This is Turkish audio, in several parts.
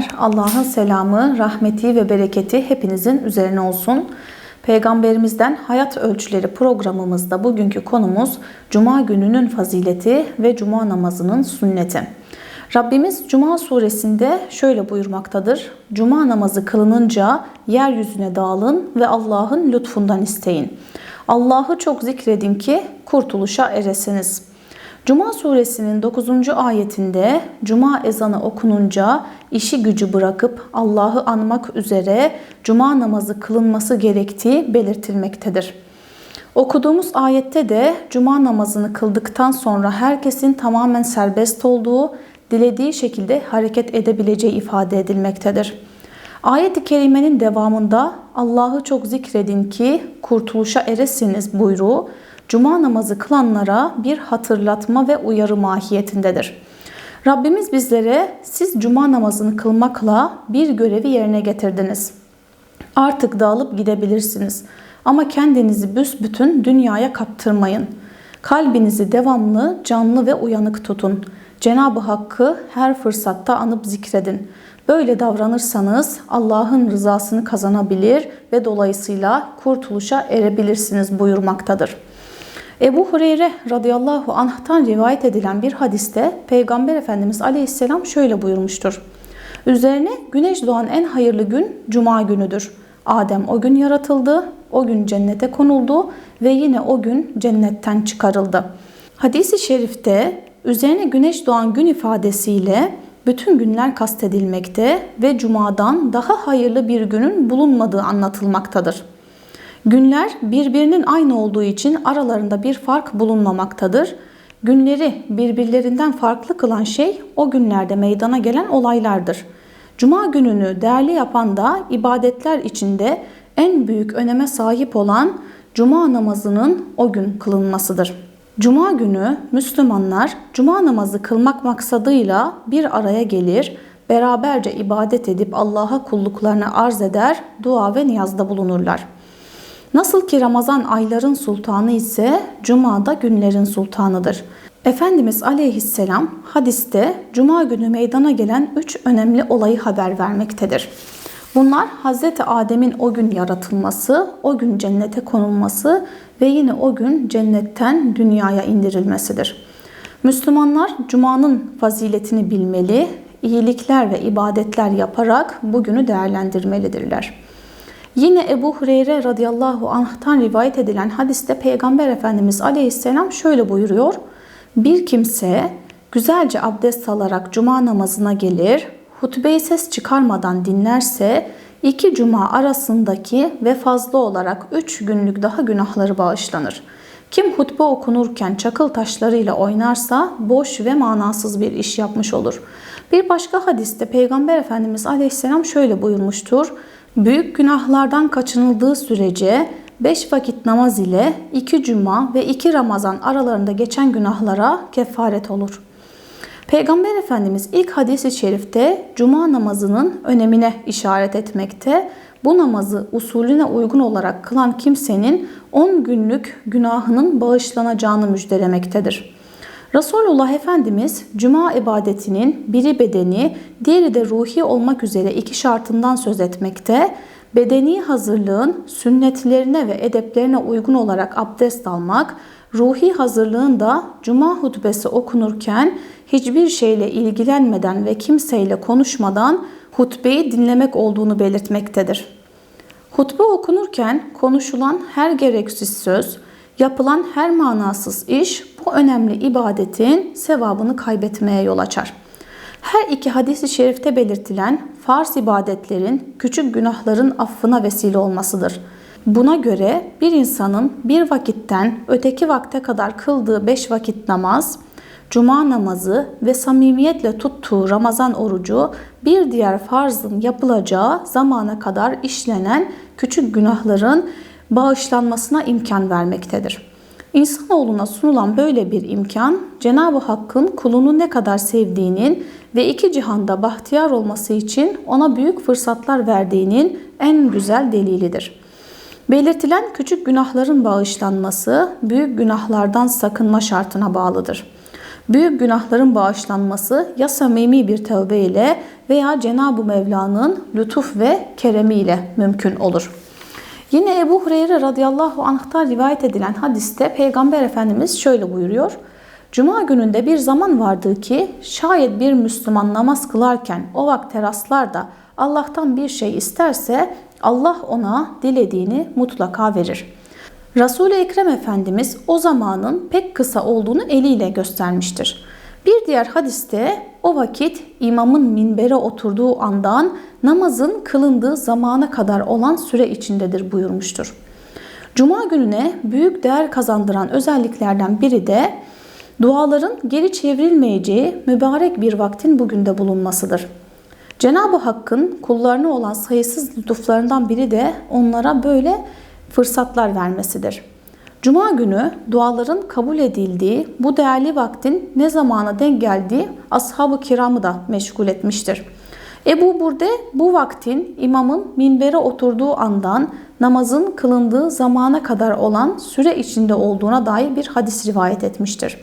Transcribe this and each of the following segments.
dinleyenler, Allah'ın selamı, rahmeti ve bereketi hepinizin üzerine olsun. Peygamberimizden Hayat Ölçüleri programımızda bugünkü konumuz Cuma gününün fazileti ve Cuma namazının sünneti. Rabbimiz Cuma suresinde şöyle buyurmaktadır. Cuma namazı kılınınca yeryüzüne dağılın ve Allah'ın lütfundan isteyin. Allah'ı çok zikredin ki kurtuluşa eresiniz.'' Cuma suresinin 9. ayetinde Cuma ezanı okununca işi gücü bırakıp Allah'ı anmak üzere Cuma namazı kılınması gerektiği belirtilmektedir. Okuduğumuz ayette de Cuma namazını kıldıktan sonra herkesin tamamen serbest olduğu, dilediği şekilde hareket edebileceği ifade edilmektedir. Ayet-i kerimenin devamında Allah'ı çok zikredin ki kurtuluşa eresiniz buyruğu cuma namazı kılanlara bir hatırlatma ve uyarı mahiyetindedir. Rabbimiz bizlere siz cuma namazını kılmakla bir görevi yerine getirdiniz. Artık dağılıp gidebilirsiniz. Ama kendinizi büsbütün dünyaya kaptırmayın. Kalbinizi devamlı, canlı ve uyanık tutun. Cenab-ı Hakk'ı her fırsatta anıp zikredin. Böyle davranırsanız Allah'ın rızasını kazanabilir ve dolayısıyla kurtuluşa erebilirsiniz buyurmaktadır. Ebu Hureyre radıyallahu anh'tan rivayet edilen bir hadiste Peygamber Efendimiz aleyhisselam şöyle buyurmuştur. Üzerine güneş doğan en hayırlı gün cuma günüdür. Adem o gün yaratıldı, o gün cennete konuldu ve yine o gün cennetten çıkarıldı. Hadis-i şerifte üzerine güneş doğan gün ifadesiyle bütün günler kastedilmekte ve cumadan daha hayırlı bir günün bulunmadığı anlatılmaktadır. Günler birbirinin aynı olduğu için aralarında bir fark bulunmamaktadır. Günleri birbirlerinden farklı kılan şey o günlerde meydana gelen olaylardır. Cuma gününü değerli yapan da ibadetler içinde en büyük öneme sahip olan cuma namazının o gün kılınmasıdır. Cuma günü Müslümanlar cuma namazı kılmak maksadıyla bir araya gelir, beraberce ibadet edip Allah'a kulluklarını arz eder, dua ve niyazda bulunurlar.'' Nasıl ki Ramazan ayların sultanı ise Cuma da günlerin sultanıdır. Efendimiz aleyhisselam hadiste Cuma günü meydana gelen üç önemli olayı haber vermektedir. Bunlar Hz. Adem'in o gün yaratılması, o gün cennete konulması ve yine o gün cennetten dünyaya indirilmesidir. Müslümanlar Cuma'nın faziletini bilmeli, iyilikler ve ibadetler yaparak bugünü değerlendirmelidirler. Yine Ebu Hureyre radıyallahu anh'tan rivayet edilen hadiste Peygamber Efendimiz aleyhisselam şöyle buyuruyor. Bir kimse güzelce abdest alarak cuma namazına gelir, hutbeyi ses çıkarmadan dinlerse iki cuma arasındaki ve fazla olarak üç günlük daha günahları bağışlanır. Kim hutbe okunurken çakıl taşlarıyla oynarsa boş ve manasız bir iş yapmış olur. Bir başka hadiste Peygamber Efendimiz Aleyhisselam şöyle buyurmuştur. Büyük günahlardan kaçınıldığı sürece 5 vakit namaz ile 2 cuma ve 2 Ramazan aralarında geçen günahlara kefaret olur. Peygamber Efendimiz ilk hadis-i şerifte cuma namazının önemine işaret etmekte. Bu namazı usulüne uygun olarak kılan kimsenin 10 günlük günahının bağışlanacağını müjdelemektedir. Resulullah Efendimiz cuma ibadetinin biri bedeni, diğeri de ruhi olmak üzere iki şartından söz etmekte. Bedeni hazırlığın sünnetlerine ve edeplerine uygun olarak abdest almak, ruhi hazırlığın da cuma hutbesi okunurken hiçbir şeyle ilgilenmeden ve kimseyle konuşmadan hutbeyi dinlemek olduğunu belirtmektedir. Hutbe okunurken konuşulan her gereksiz söz, yapılan her manasız iş bu önemli ibadetin sevabını kaybetmeye yol açar. Her iki hadisi şerifte belirtilen farz ibadetlerin küçük günahların affına vesile olmasıdır. Buna göre bir insanın bir vakitten öteki vakte kadar kıldığı beş vakit namaz, cuma namazı ve samimiyetle tuttuğu Ramazan orucu bir diğer farzın yapılacağı zamana kadar işlenen küçük günahların bağışlanmasına imkan vermektedir. İnsanoğluna sunulan böyle bir imkan Cenab-ı Hakk'ın kulunu ne kadar sevdiğinin ve iki cihanda bahtiyar olması için ona büyük fırsatlar verdiğinin en güzel delilidir. Belirtilen küçük günahların bağışlanması büyük günahlardan sakınma şartına bağlıdır. Büyük günahların bağışlanması ya samimi bir tövbe ile veya Cenab-ı Mevla'nın lütuf ve keremiyle mümkün olur. Yine Ebu Hureyre radıyallahu anh'tan rivayet edilen hadiste Peygamber Efendimiz şöyle buyuruyor. Cuma gününde bir zaman vardı ki şayet bir Müslüman namaz kılarken o vakte rastlar da Allah'tan bir şey isterse Allah ona dilediğini mutlaka verir. Resul-i Ekrem Efendimiz o zamanın pek kısa olduğunu eliyle göstermiştir. Bir diğer hadiste o vakit imamın minbere oturduğu andan namazın kılındığı zamana kadar olan süre içindedir buyurmuştur. Cuma gününe büyük değer kazandıran özelliklerden biri de duaların geri çevrilmeyeceği mübarek bir vaktin bugün de bulunmasıdır. Cenab-ı Hakk'ın kullarına olan sayısız lütuflarından biri de onlara böyle fırsatlar vermesidir. Cuma günü duaların kabul edildiği bu değerli vaktin ne zamana denk geldiği ashab-ı kiramı da meşgul etmiştir. Ebu Burde bu vaktin imamın minbere oturduğu andan namazın kılındığı zamana kadar olan süre içinde olduğuna dair bir hadis rivayet etmiştir.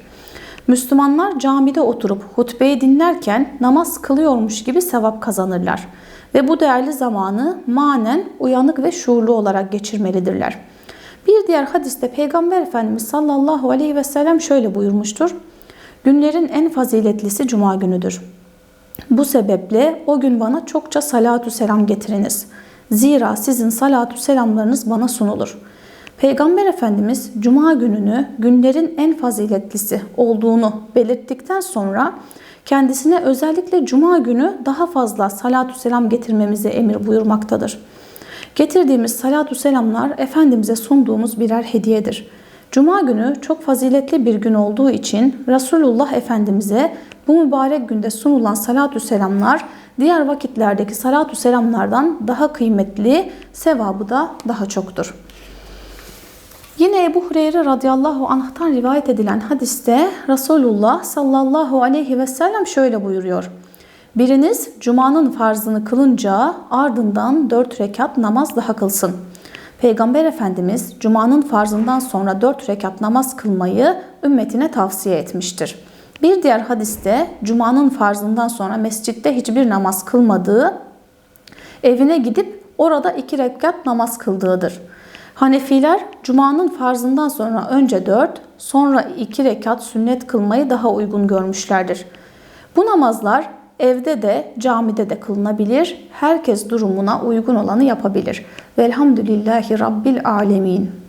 Müslümanlar camide oturup hutbeyi dinlerken namaz kılıyormuş gibi sevap kazanırlar ve bu değerli zamanı manen uyanık ve şuurlu olarak geçirmelidirler. Bir diğer hadiste Peygamber Efendimiz sallallahu aleyhi ve sellem şöyle buyurmuştur. Günlerin en faziletlisi cuma günüdür. Bu sebeple o gün bana çokça salatü selam getiriniz. Zira sizin salatü selamlarınız bana sunulur. Peygamber Efendimiz cuma gününü günlerin en faziletlisi olduğunu belirttikten sonra kendisine özellikle cuma günü daha fazla salatü selam getirmemizi emir buyurmaktadır. Getirdiğimiz salatü selamlar Efendimiz'e sunduğumuz birer hediyedir. Cuma günü çok faziletli bir gün olduğu için Resulullah Efendimiz'e bu mübarek günde sunulan salatü selamlar diğer vakitlerdeki salatü selamlardan daha kıymetli, sevabı da daha çoktur. Yine Ebu Hureyre radıyallahu anh'tan rivayet edilen hadiste Resulullah sallallahu aleyhi ve sellem şöyle buyuruyor. Biriniz cumanın farzını kılınca ardından dört rekat namaz daha kılsın. Peygamber Efendimiz cumanın farzından sonra dört rekat namaz kılmayı ümmetine tavsiye etmiştir. Bir diğer hadiste cumanın farzından sonra mescitte hiçbir namaz kılmadığı, evine gidip orada iki rekat namaz kıldığıdır. Hanefiler cumanın farzından sonra önce dört, sonra iki rekat sünnet kılmayı daha uygun görmüşlerdir. Bu namazlar evde de camide de kılınabilir. Herkes durumuna uygun olanı yapabilir. Velhamdülillahi Rabbil Alemin.